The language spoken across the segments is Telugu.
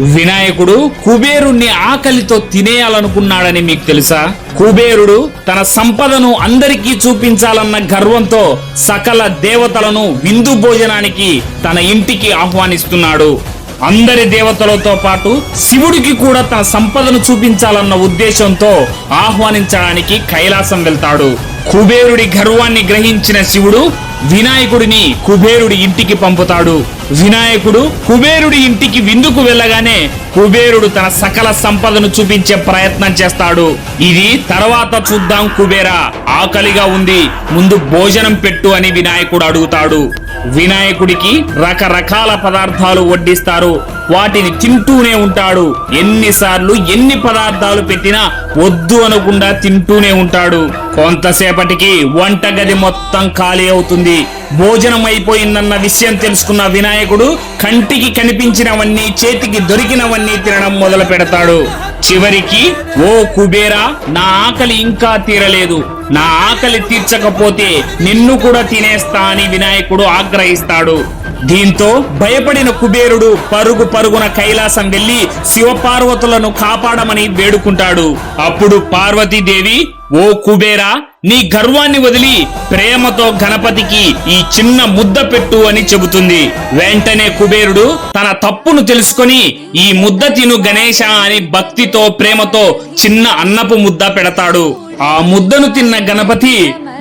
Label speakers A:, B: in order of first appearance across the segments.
A: వినాయకుడు కుబేరుణ్ణి ఆకలితో తినేయాలనుకున్నాడని మీకు తెలుసా? కుబేరుడు తన సంపదను అందరికీ చూపించాలన్న గర్వంతో సకల దేవతలను విందు భోజనానికి తన ఇంటికి ఆహ్వానిస్తున్నాడు. అందరి దేవతలతో పాటు శివుడికి కూడా తన సంపదను చూపించాలన్న ఉద్దేశంతో ఆహ్వానించడానికి కైలాసం వెళ్తాడు. కుబేరుడి గర్వాన్ని గ్రహించిన శివుడు వినాయకుడిని కుబేరుడి ఇంటికి పంపుతాడు. వినాయకుడు కుబేరుడి ఇంటికి విందుకు వెళ్ళగానే కుబేరుడు తన సకల సంపదను చూపించే ప్రయత్నం చేస్తాడు. ఇది తర్వాత చూద్దాం కుబేరా ఆకలిగా ఉంది ముందు భోజనం పెట్టు అని వినాయకుడు అడుగుతాడు. వినాయకుడికి రకరకాల పదార్థాలు వడ్డిస్తారు. వాటిని తింటూనే ఉంటాడు. ఎన్నిసార్లు ఎన్ని పదార్థాలు పెట్టినా వద్దు అనకుండా తింటూనే ఉంటాడు. కొంతసేపటికి వంటగది మొత్తం ఖాళీ అవుతుంది. భోజనం అయిపోయిందన్న విషయం తెలుసుకున్న వినాయకుడు కంటికి కనిపించినవన్నీ చేతికి దొరికినవన్నీ తినడం మొదలు పెడతాడు చివరికి ఓ కుబేరా నా ఆకలి ఇంకా తీరలేదు. నా ఆకలి తీర్చకపోతే నిన్ను కూడా తినేస్తా అని వినాయకుడు ఆగ్రహిస్తాడు. దీంతో భయపడిన కుబేరుడు పరుగు పరుగున కైలాసం వెళ్ళి శివపార్వతులను కాపాడమని వేడుకుంటాడు. అప్పుడు పార్వతీదేవి ఓ కుబేరా నీ గర్వాన్ని వదిలి ప్రేమతో గణపతికి ఈ చిన్న ముద్ద పెట్టు అని చెబుతుంది. వెంటనే కుబేరుడు తన తప్పును తెలుసుకొని ఈ ముద్ద తిను గణేశ అని భక్తితో ప్రేమతో చిన్న అన్నపు ముద్ద పెడతాడు. ఆ ముద్దను తిన్న గణపతి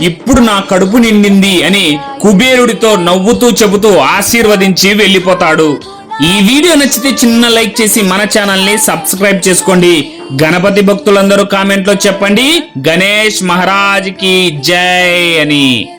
A: ఇప్పుడు నా కడుపు నిండింది అని కుబేరుడితో నవ్వుతూ చెబుతూ ఆశీర్వదించి వెళ్ళిపోతాడు. ఈ వీడియో నచ్చితే చిన్న లైక్ చేసి మన ఛానల్ని సబ్స్క్రైబ్ చేసుకోండి. గణపతి భక్తులందరూ కామెంట్లో చెప్పండి. గణేష్ మహారాజ్కి జై అని.